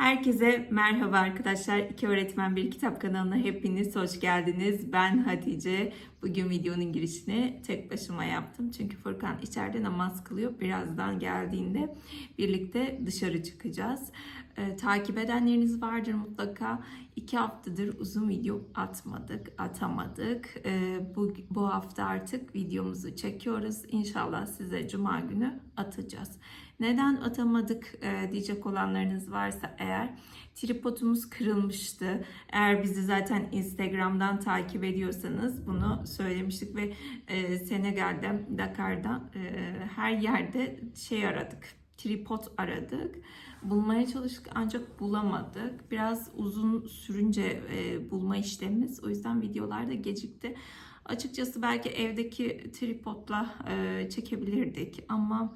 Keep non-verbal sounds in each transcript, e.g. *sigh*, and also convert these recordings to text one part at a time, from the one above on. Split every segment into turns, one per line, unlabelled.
Herkese merhaba arkadaşlar. İki Öğretmen Bir Kitap kanalına hepiniz hoş geldiniz. Ben Hatice. Bugün videonun girişini tek başıma yaptım. Çünkü Furkan içeride namaz kılıyor. Birazdan geldiğinde birlikte dışarı çıkacağız. Ee, takip edenleriniz vardır mutlaka. İki haftadır uzun video atmadık, atamadık. Ee, bu, bu hafta artık videomuzu çekiyoruz. İnşallah size cuma günü atacağız. Neden atamadık e, diyecek olanlarınız varsa eğer tripodumuz kırılmıştı. Eğer bizi zaten Instagram'dan takip ediyorsanız bunu söylemiştik ve e, Senegal'de, Dakar'da e, her yerde şey aradık. Tripod aradık. Bulmaya çalıştık ancak bulamadık. Biraz uzun sürünce e, bulma işlemimiz. O yüzden videolar da gecikti. Açıkçası belki evdeki tripodla çekebilirdik ama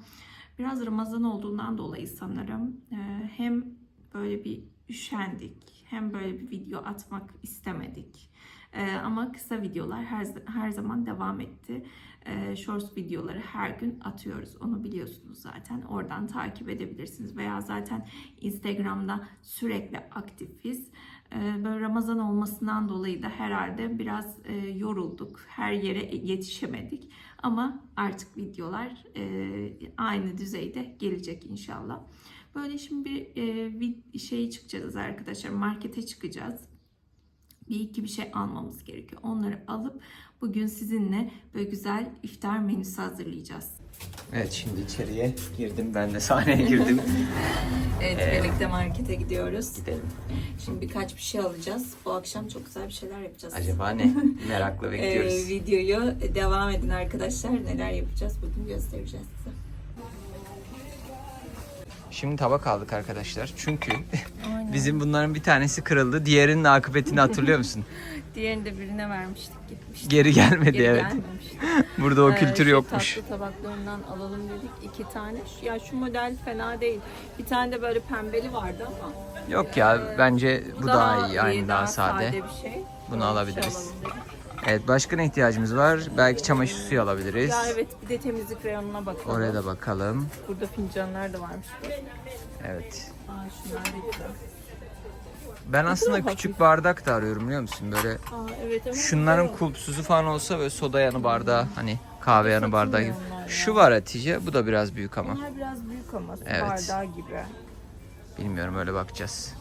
Biraz Ramazan olduğundan dolayı sanırım e, hem böyle bir üşendik hem böyle bir video atmak istemedik. E, ama kısa videolar her, her zaman devam etti. E, Shorts videoları her gün atıyoruz. Onu biliyorsunuz zaten. Oradan takip edebilirsiniz. Veya zaten Instagram'da sürekli aktifiz. Böyle Ramazan olmasından dolayı da herhalde biraz yorulduk. Her yere yetişemedik. Ama artık videolar aynı düzeyde gelecek inşallah. Böyle şimdi bir şey çıkacağız arkadaşlar. Markete çıkacağız. Bir iki bir şey almamız gerekiyor. Onları alıp bugün sizinle böyle güzel iftar menüsü hazırlayacağız.
Evet şimdi içeriye girdim. Ben de sahneye girdim. *laughs*
Evet
Ee,
birlikte markete gidiyoruz.
Gidelim.
Şimdi birkaç bir şey alacağız. Bu akşam çok güzel bir şeyler yapacağız.
Acaba ne? *laughs* Merakla
Ee,
bekliyoruz.
videoyu devam edin arkadaşlar. Neler yapacağız bugün göstereceğiz size.
Şimdi tabak aldık arkadaşlar. Çünkü *laughs* bizim bunların bir tanesi kırıldı. Diğerinin akıbetini hatırlıyor musun? *laughs*
Diğerini de birine vermiştik gitmiştik.
Geri gelmedi
Geri
evet.
gelmemişti. *laughs*
Burada o
Ee,
kültür
şu
yokmuş.
Tatlı tabaklarından alalım dedik iki tane. Şu- Ya şu model fena değil. Bir tane de böyle pembeli vardı ama.
Yok ya bence bu daha iyi. Aynı daha sade.
bir şey.
Bunu
Böyle bir
alabiliriz.
şey alalım dedik.
Evet başka ne ihtiyacımız var? Belki çamaşır suyu alabiliriz.
Ya evet bir de temizlik reyonuna bakalım.
Oraya da bakalım.
Burada fincanlar da varmış.
Evet.
Aa şunlar da güzel.
Ben aslında küçük bardak da arıyorum biliyor musun? Böyle
Aa evet ama
şunların
güzel.
kulpsuzu falan olsa böyle soda yanı bardağı hani kahve yanı bardağı gibi.
Satılmıyor onlar ya.
Şu var Hatice bu da biraz büyük ama.
Bunlar biraz büyük ama su
Evet.
bardağı gibi.
Bilmiyorum öyle bakacağız.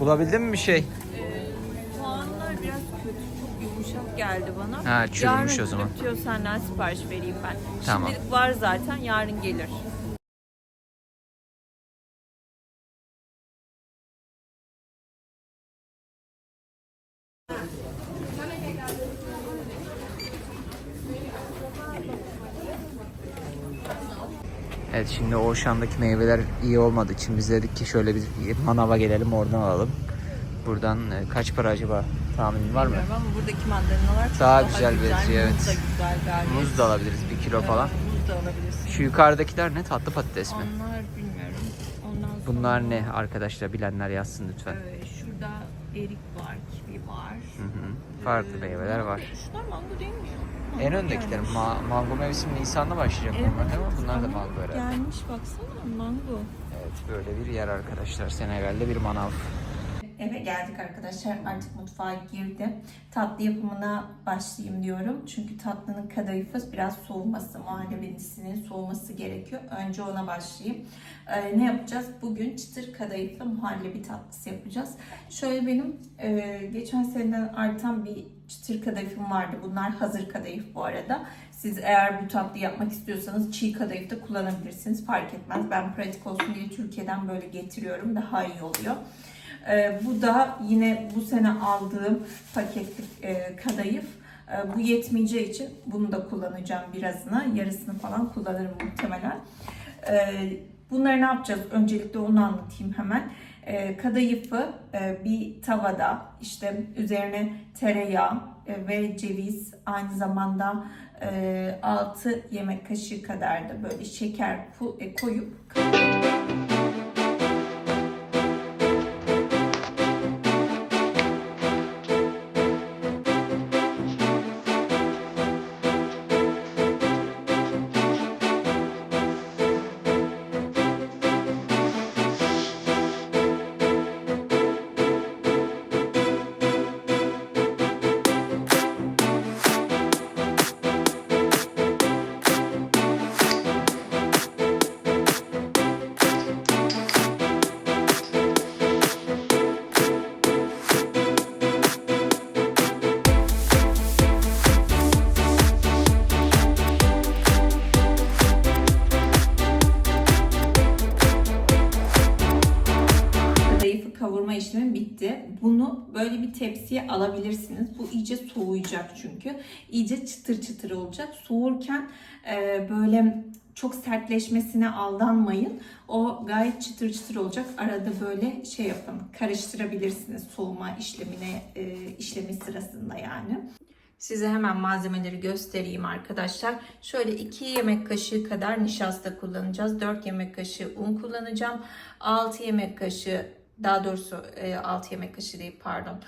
Bulabildin mi bir şey?
Soğanlar biraz kötü, çok yumuşak geldi bana.
Ha, çürümüş o zaman.
Yarın senden sipariş vereyim ben.
Tamam.
Şimdilik var zaten, yarın gelir.
Evet şimdi Oğuzhan'daki meyveler iyi olmadığı için biz dedik ki şöyle bir manava gelelim oradan alalım. Buradan e, kaç para acaba tahminin var mı?
Bilmiyorum ama buradaki mandalinalar çok
Daha
daha,
güzel benziyor,
Muz da
evet.
güzel gayet.
Muz da alabiliriz bir kilo
Evet,
falan.
Muz da alabilirsin.
Şu yukarıdakiler ne? Tatlı patates mi?
Onlar bilmiyorum. Ondan sonra...
Bunlar ne arkadaşlar bilenler yazsın lütfen.
Ee, şurada erik var, kivi var.
Hı hı. Farklı meyveler var.
Şunlar mango değil mi?
En öndekiler ma- mango mevsimi Nisan'da başlayacak
Evet,
değil mi? Bunlar da
ama
mango herhalde.
Gelmiş baksana mango.
Evet böyle bir yer arkadaşlar. Senegal'de bir manav.
Eve geldik arkadaşlar. Artık mutfağa girdim. Tatlı yapımına başlayayım diyorum. Çünkü tatlının kadayıfı biraz soğuması, muhallebisinin soğuması gerekiyor. Önce ona başlayayım. Ee, ne yapacağız? Bugün çıtır kadayıflı muhallebi tatlısı yapacağız. Şöyle benim e, geçen seneden artan bir çıtır kadayıfım vardı. Bunlar hazır kadayıf bu arada. Siz eğer bu tatlıyı yapmak istiyorsanız çiğ kadayıf da kullanabilirsiniz. Fark etmez. Ben pratik olsun diye Türkiye'den böyle getiriyorum. Daha iyi oluyor. Ee, bu da yine bu sene aldığım paketlik e, kadayıf. Ee, bu yetmeyeceği için bunu da kullanacağım birazını. Yarısını falan kullanırım muhtemelen. Ee, bunları ne yapacağız? Öncelikle onu anlatayım hemen. Ee, kadayıfı e, bir tavada işte üzerine tereyağı, e, ve ceviz aynı zamanda 6 yemek kaşığı kadar da böyle şeker e, koyup tepsiye alabilirsiniz. Bu iyice soğuyacak çünkü. İyice çıtır çıtır olacak. Soğurken e, böyle çok sertleşmesine aldanmayın. O gayet çıtır çıtır olacak. Arada böyle şey yapın. Karıştırabilirsiniz soğuma işlemine e, işlemi sırasında yani. Size hemen malzemeleri göstereyim arkadaşlar. Şöyle 2 yemek kaşığı kadar nişasta kullanacağız. 4 yemek kaşığı un kullanacağım. 6 yemek kaşığı daha doğrusu 6 yemek kaşığı değil pardon.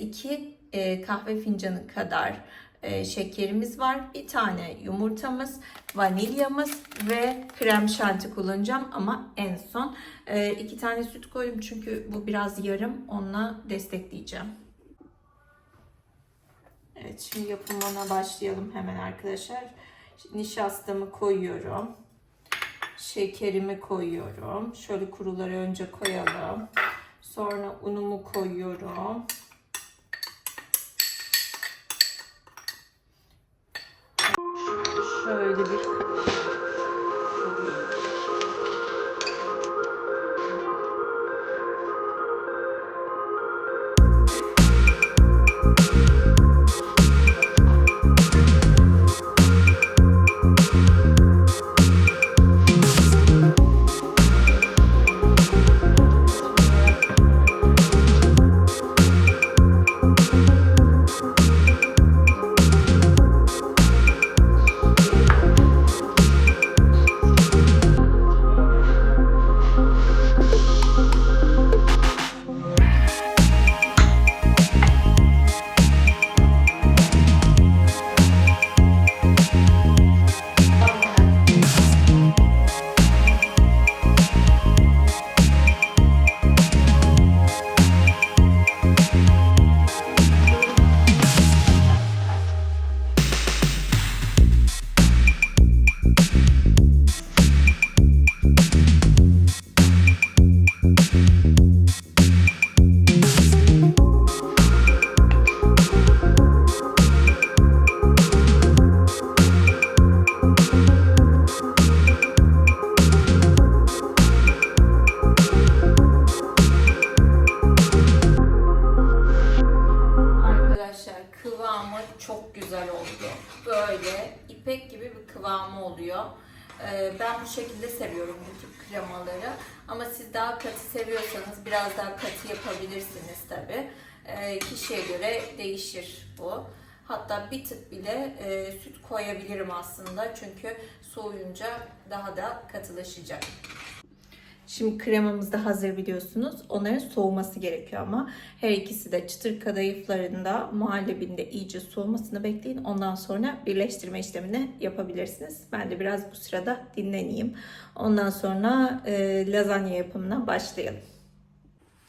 2 kahve fincanı kadar e, şekerimiz var. Bir tane yumurtamız, vanilyamız ve krem şanti kullanacağım ama en son e, iki tane süt koydum çünkü bu biraz yarım onunla destekleyeceğim. Evet şimdi yapımına başlayalım hemen arkadaşlar. Nişastamı koyuyorum. Şekerimi koyuyorum. Şöyle kuruları önce koyalım. Sonra unumu koyuyorum. Şöyle bir daha katı seviyorsanız biraz daha katı yapabilirsiniz tabi. Kişiye göre değişir bu. Hatta bir tık bile e, süt koyabilirim aslında. Çünkü soğuyunca daha da katılaşacak. Şimdi kremamız da hazır biliyorsunuz. Onların soğuması gerekiyor ama her ikisi de çıtır kadayıflarında muhallebinde iyice soğumasını bekleyin. Ondan sonra birleştirme işlemini yapabilirsiniz. Ben de biraz bu sırada dinleneyim. Ondan sonra e, lazanya yapımına başlayalım.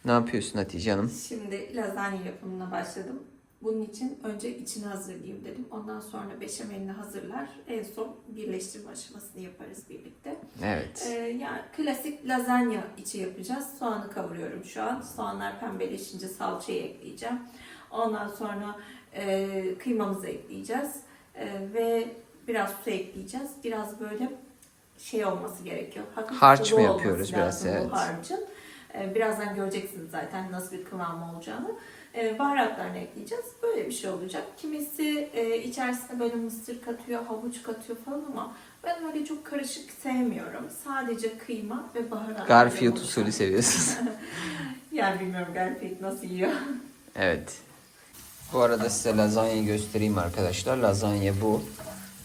Ne yapıyorsun Hatice Hanım?
Şimdi lazanya yapımına başladım. Bunun için önce içini hazırlayayım dedim. Ondan sonra beşamelini hazırlar. En son birleştirme aşamasını yaparız birlikte.
Evet.
Ee, yani klasik lazanya içi yapacağız. Soğanı kavuruyorum şu an. Soğanlar pembeleşince salçayı ekleyeceğim. Ondan sonra e, kıymamızı ekleyeceğiz. E, ve biraz su ekleyeceğiz. Biraz böyle şey olması gerekiyor. Hafif
Harç mı yapıyoruz biraz,
lazım bu
evet.
harcın. E, birazdan göreceksiniz zaten nasıl bir kıvamı olacağını. E, baharatlarını ekleyeceğiz. Böyle bir şey olacak. Kimisi e, içerisine böyle mısır katıyor, havuç katıyor falan ama ben öyle çok karışık sevmiyorum. Sadece kıyma ve baharat.
Garfield usulü seviyorsunuz. *laughs*
Yani bilmiyorum Garfield nasıl yiyor.
evet. Bu arada size lazanyayı göstereyim arkadaşlar. Lazanya bu.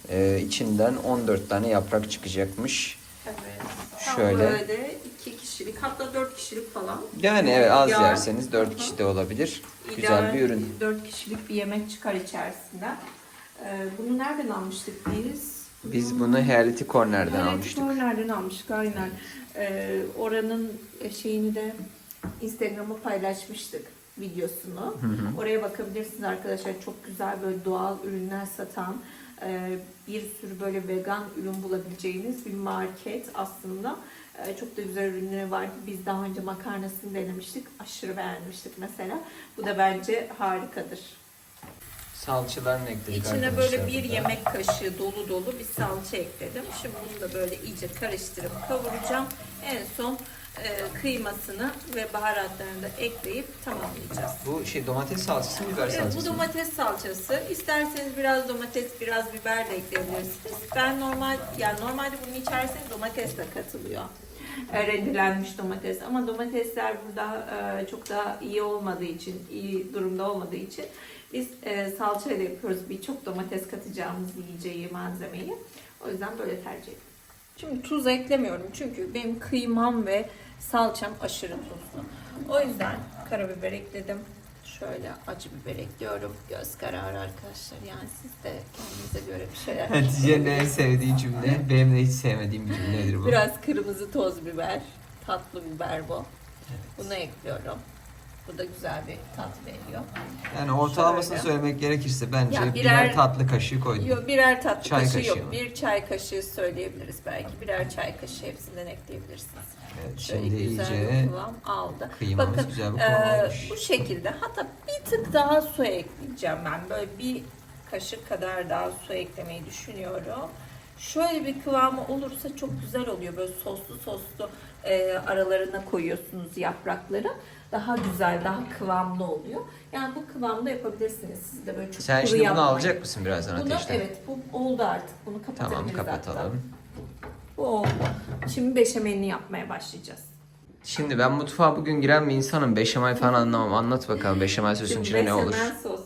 Ee, içinden 14 tane yaprak çıkacakmış.
Evet.
Şöyle.
böyle iki kişilik hatta dört kişilik falan.
Yani evet az
İdeal.
yerseniz 4
Hı hı.
kişi de olabilir.
İdeal
Güzel bir ürün.
Dört kişilik bir yemek çıkar içerisinden. Ee, bunu nereden almıştık biz?
Biz bunu Reality Corner'den
Evet,
almıştık.
Corner'den almıştık aynen. Ee, oranın şeyini de Instagram'a paylaşmıştık videosunu. Oraya bakabilirsiniz arkadaşlar. Çok güzel böyle doğal ürünler satan e, bir sürü böyle vegan ürün bulabileceğiniz bir market aslında. E, Çok da güzel ürünleri vardı. Biz daha önce makarnasını denemiştik. Aşırı beğenmiştik mesela. Bu da bence harikadır.
Salçalarını ekledik
İçine böyle bir
burada.
yemek kaşığı dolu dolu bir salça ekledim. Şimdi bunu da böyle iyice karıştırıp kavuracağım. En son e, kıymasını ve baharatlarını da ekleyip tamamlayacağız.
Bu şey domates salçası mı biber
Evet,
salçası
bu domates salçası. İsterseniz biraz domates, biraz biber de ekleyebilirsiniz. Ben normal, yani normalde bunun içerisine domates de katılıyor. E, rendelenmiş domates. Ama domatesler burada e, çok daha iyi olmadığı için, iyi durumda olmadığı için biz e, salça ile yapıyoruz. Birçok domates katacağımız yiyeceği malzemeyi. O yüzden böyle tercih ediyorum. Şimdi tuz eklemiyorum çünkü benim kıymam ve salçam aşırı tuzlu. O yüzden karabiber ekledim. Şöyle acı biber ekliyorum. Göz kararı arkadaşlar. Yani siz de kendinize göre bir şeyler *laughs*
Hatice'nin en sevdiği cümle, benim de hiç sevmediğim bir cümledir bu.
Biraz kırmızı toz biber. Tatlı biber bu. Bunu ekliyorum. Bu da güzel bir tat veriyor.
Yani ortalamasını
Şöyle.
söylemek gerekirse bence
Ya
birer,
birer-
tatlı kaşığı koydum.
Yok birer tatlı
Çay
kaşığı
kaşığı
yok.
mı?
Bir çay kaşığı söyleyebiliriz belki. Birer çay kaşığı hepsinden ekleyebilirsiniz.
Evet,
Şöyle
şimdi
güzel
iyice
bir kıvam aldı.
kıymamız
Bakın
güzel bir
e,
almış.
bu şekilde hatta bir tık daha su ekleyeceğim ben. Böyle bir kaşık kadar daha su eklemeyi düşünüyorum. Şöyle bir kıvamı olursa çok güzel oluyor. Böyle soslu soslu e, aralarına koyuyorsunuz yaprakları. Daha güzel, daha kıvamlı oluyor. Yani bu kıvamda yapabilirsiniz. Siz de böyle çok
Sen
kuru
şimdi bunu
yapmayın.
alacak mısın birazdan
Bunu
ateşten?
evet bu oldu artık. Bunu kapatabiliriz
Tamam
hatta.
kapatalım.
Bu oldu. Şimdi beşamelini yapmaya başlayacağız.
Şimdi ben mutfağa bugün giren bir insanım. Beşamel falan anlamam. Anlat bakalım beşamel sosun içine ne olur?
beşamel sos.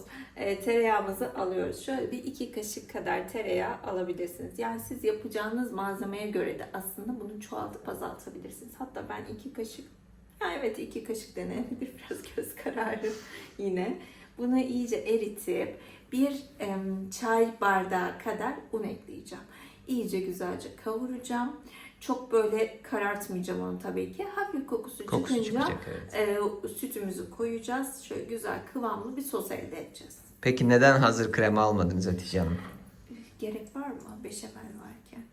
E, tereyağımızı alıyoruz. Şöyle bir iki kaşık kadar tereyağı alabilirsiniz. Yani siz yapacağınız malzemeye göre de aslında bunu çoğaltıp azaltabilirsiniz. Hatta ben iki kaşık, evet iki kaşık denenebilir *laughs* biraz göz kararı yine. Bunu iyice eritip bir çay bardağı kadar un ekleyeceğim. İyice güzelce kavuracağım. Çok böyle karartmayacağım onu tabii ki. Hafif kokusu,
Kokusu
çıkınca
çıkacak evet.
e, sütümüzü koyacağız. Şöyle güzel kıvamlı bir sos elde edeceğiz.
Peki neden hazır krema almadınız Hatice Hanım?
Gerek var mı beşamel varken?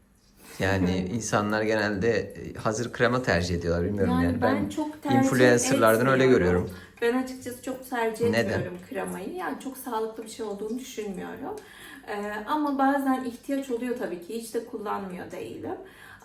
Yani *laughs* insanlar genelde hazır krema tercih ediyorlar bilmiyorum
Yani,
yani.
ben,
Ben,
çok tercih
influencerlardan öyle görüyorum.
Ben açıkçası çok tercih
Neden?
etmiyorum kremayı. Yani çok sağlıklı bir şey olduğunu düşünmüyorum. Ee, ama bazen ihtiyaç oluyor tabii ki. Hiç de kullanmıyor değilim.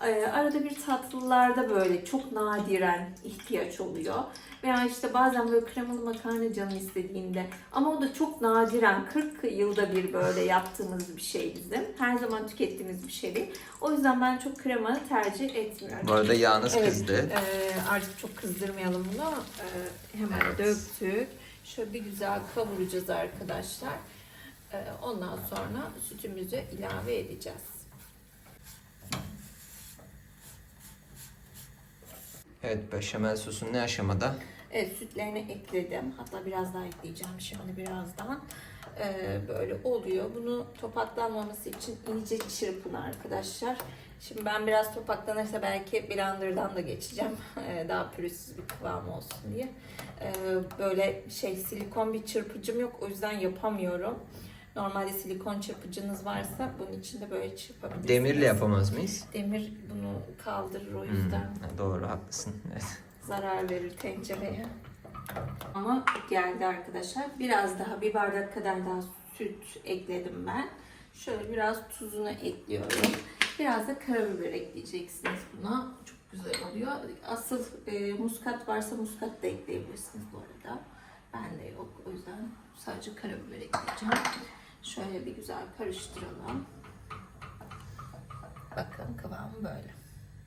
Ee, arada bir tatlılarda böyle çok nadiren ihtiyaç oluyor. Veya işte bazen böyle kremalı makarna canım istediğinde. Ama o da çok nadiren 40 yılda bir böyle yaptığımız bir şey bizim. Her zaman tükettiğimiz bir şey değil. O yüzden ben çok krema tercih etmiyorum.
Bu arada yağınız
Evet,
kızdı.
e, artık çok kızdırmayalım bunu. E, hemen
Evet.
döktük. Şöyle bir güzel kavuracağız arkadaşlar. E, ondan sonra sütümüzü ilave edeceğiz.
Evet beşamel sosun ne aşamada?
Evet sütlerini ekledim. Hatta biraz daha ekleyeceğim şimdi birazdan. E, böyle oluyor. Bunu topaklanmaması için iyice çırpın arkadaşlar. Şimdi ben biraz topaklanırsa belki blenderdan da geçeceğim. *laughs* E, daha pürüzsüz bir kıvam olsun diye. E, böyle şey silikon bir çırpıcım yok. O yüzden yapamıyorum. Normalde silikon çırpıcınız varsa bunun içinde böyle çırpabilirsiniz.
Demirle yapamaz mıyız?
Demir bunu kaldırır o
Hmm,
yüzden
ha, doğru haklısın. Evet.
zarar verir tencereye. Ama geldi arkadaşlar. Biraz daha bir bardak kadar daha süt ekledim ben. Şöyle biraz tuzunu ekliyorum. Biraz da karabiber ekleyeceksiniz buna. Çok güzel oluyor. Asıl e, muskat varsa muskat da ekleyebilirsiniz bu arada. Bende yok. O yüzden sadece karabiber ekleyeceğim. Şöyle bir güzel karıştıralım. Bakın kıvamı böyle.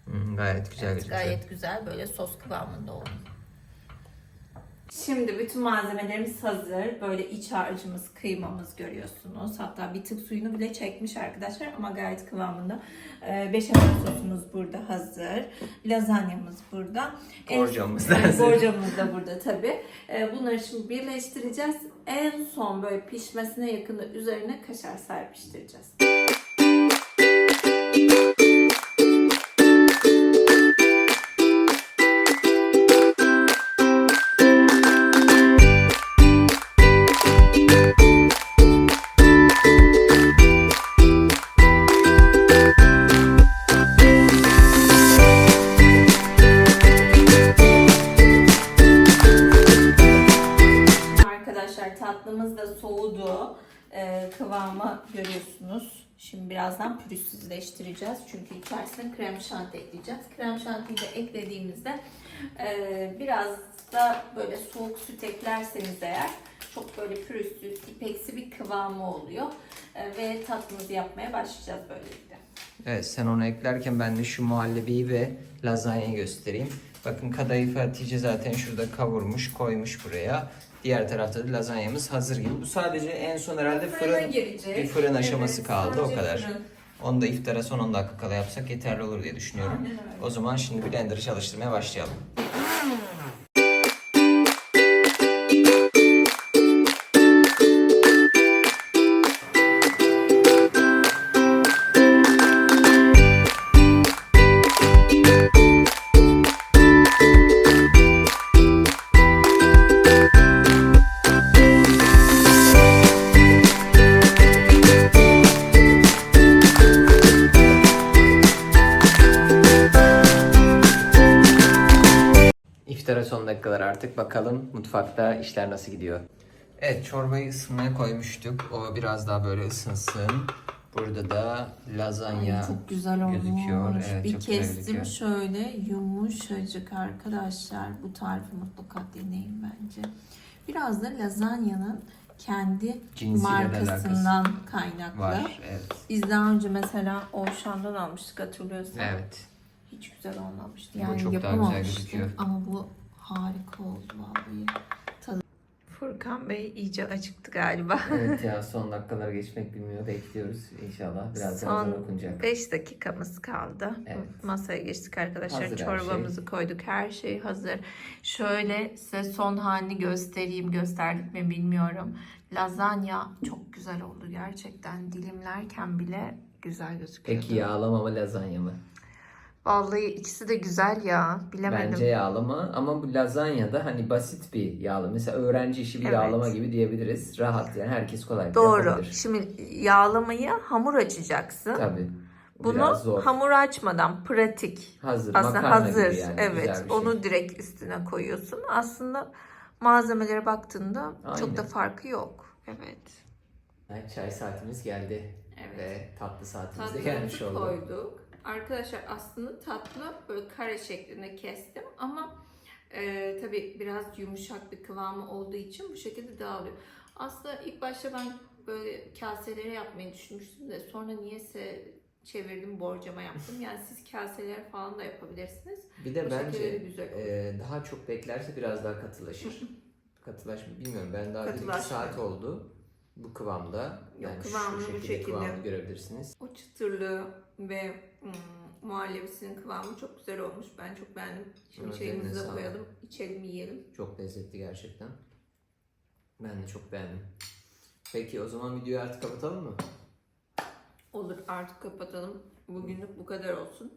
Hmm, gayet güzel
Evet,
gözüküyor.
gayet güzel böyle sos kıvamında oldu. Şimdi bütün malzemelerimiz hazır. Böyle iç harcımız, kıymamız görüyorsunuz. Hatta bir tık suyunu bile çekmiş arkadaşlar ama gayet kıvamında. Ee, beşamel sosumuz burada hazır. Lazanyamız burada.
Borcamız da *laughs* hazır.
Borcamız da burada tabii. Ee, bunları şimdi birleştireceğiz. En son böyle pişmesine yakında üzerine kaşar serpiştireceğiz. Birazdan pürüzsüzleştireceğiz. Çünkü içerisine krem şanti ekleyeceğiz. Krem şantiyi de eklediğimizde e, biraz da böyle soğuk süt eklerseniz eğer çok böyle pürüzsüz, ipeksi bir kıvamı oluyor. E, ve tatlımızı yapmaya başlayacağız böylelikle.
Evet sen onu eklerken ben de şu muhallebiyi ve lazanyayı göstereyim. Bakın kadayıfı Hatice zaten şurada kavurmuş koymuş buraya. Diğer tarafta da lazanyamız hazır gibi. Bu sadece en son herhalde
Fırına
fırın,
girecek.
bir fırın aşaması
Evet,
kaldı o
sadece
kadar.
fırın.
Onu da iftara son 10 dakika kala yapsak yeterli olur diye düşünüyorum.
Aynen öyle.
O zaman şimdi blender'ı çalıştırmaya başlayalım. Artık bakalım mutfakta işler nasıl gidiyor. Evet çorbayı ısınmaya koymuştuk. O biraz daha böyle ısınsın. Burada da lazanya
Ay, çok güzel olmuş.
gözüküyor. Evet,
bir
çok güzel
kestim
gözüküyor.
şöyle yumuşacık arkadaşlar. Bu tarifi mutlaka deneyin bence. Biraz da lazanyanın kendi
Cinsiyle
markasından kaynaklı.
var. Evet.
Biz daha önce mesela Oğuzhan'dan almıştık hatırlıyorsan.
Evet.
Hiç güzel olmamıştı.
Bu
Yani
çok daha güzel gözüküyor.
Ama bu harika oldu vallahi. Tadı. Furkan Bey iyice acıktı galiba. *laughs*
evet ya son dakikalara geçmek bilmiyor. Bekliyoruz inşallah. Biraz
Son
birazdan okunacak.
5 dakikamız kaldı.
Evet.
Masaya geçtik arkadaşlar.
Hazır her
Çorbamızı koyduk. Her şey hazır. Şöyle size son halini göstereyim. Gösterdik mi bilmiyorum. Lazanya çok güzel oldu gerçekten. Dilimlerken bile güzel gözüküyordu.
Peki yağlama mı lazanya mı?
Vallahi ikisi de güzel ya. Bilemedim.
Bence yağlama ama bu lazanya da hani basit bir yağlama. Mesela öğrenci işi bir
Evet.
yağlama gibi diyebiliriz. Rahat yani herkes kolay
Doğru.
yapabilir.
Şimdi yağlamayı hamur açacaksın.
Tabii.
Bunu hamur açmadan pratik
hazır.
Aslında
makarna
hazır.
gibi yani.
evet.
Şey.
Onu direkt üstüne koyuyorsun. Aslında malzemelere baktığında
Aynen.
çok da farkı yok. Evet.
Evet, Çay saatimiz geldi.
Evet.
Ve tatlı saatimiz de gelmiş
Tatlımızı
oldu.
koyduk. Arkadaşlar aslında tatlı böyle kare şeklinde kestim ama e, tabii biraz yumuşak bir kıvamı olduğu için bu şekilde dağılıyor. Aslında ilk başta ben böyle kaselere yapmayı düşünmüştüm de sonra niyeyse çevirdim borcama yaptım. Yani siz kaseler falan da yapabilirsiniz.
Bir de
Bu
bence
güzel olur.
e, daha çok beklerse biraz daha katılaşır. Katılaş bilmiyorum ben daha bir iki saat oldu bu kıvamda.
Yok,
Yani
kıvamını bu
şu şekilde,
şekilde.
kıvamını görebilirsiniz.
O çıtırlığı ve hmm, muhallebisinin kıvamı çok güzel olmuş. Ben çok beğendim. Şimdi
Evet,
çayımızı da koyalım, içelim, yiyelim.
Çok lezzetli gerçekten. Ben de çok beğendim. Peki o zaman videoyu artık kapatalım mı?
Olur artık kapatalım. Bugünlük bu kadar olsun.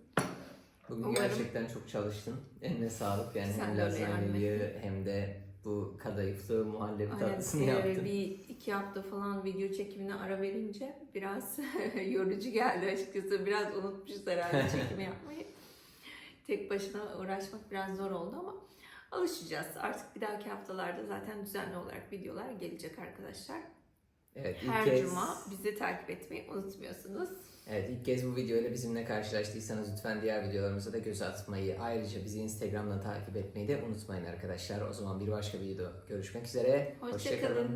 Bugün
Umarım.
gerçekten çok çalıştın. Eline sağlık yani
Sen
hem lazanyayı hem de bu kadayıflı muhallebi tatlısını
e,
yaptın.
bir iki hafta falan video çekimine ara verince biraz *laughs* yorucu geldi açıkçası. Biraz unutmuşuz herhalde *laughs* çekimi yapmayı. Tek başına uğraşmak biraz zor oldu ama alışacağız. Artık bir dahaki haftalarda zaten düzenli olarak videolar gelecek arkadaşlar.
Evet,
Her
kez,
cuma bizi takip etmeyi unutmuyorsunuz.
Evet ilk kez bu videoyla bizimle karşılaştıysanız lütfen diğer videolarımıza da göz atmayı ayrıca bizi Instagram'dan takip etmeyi de unutmayın arkadaşlar. O zaman bir başka videoda görüşmek üzere.
Hoşça kalın.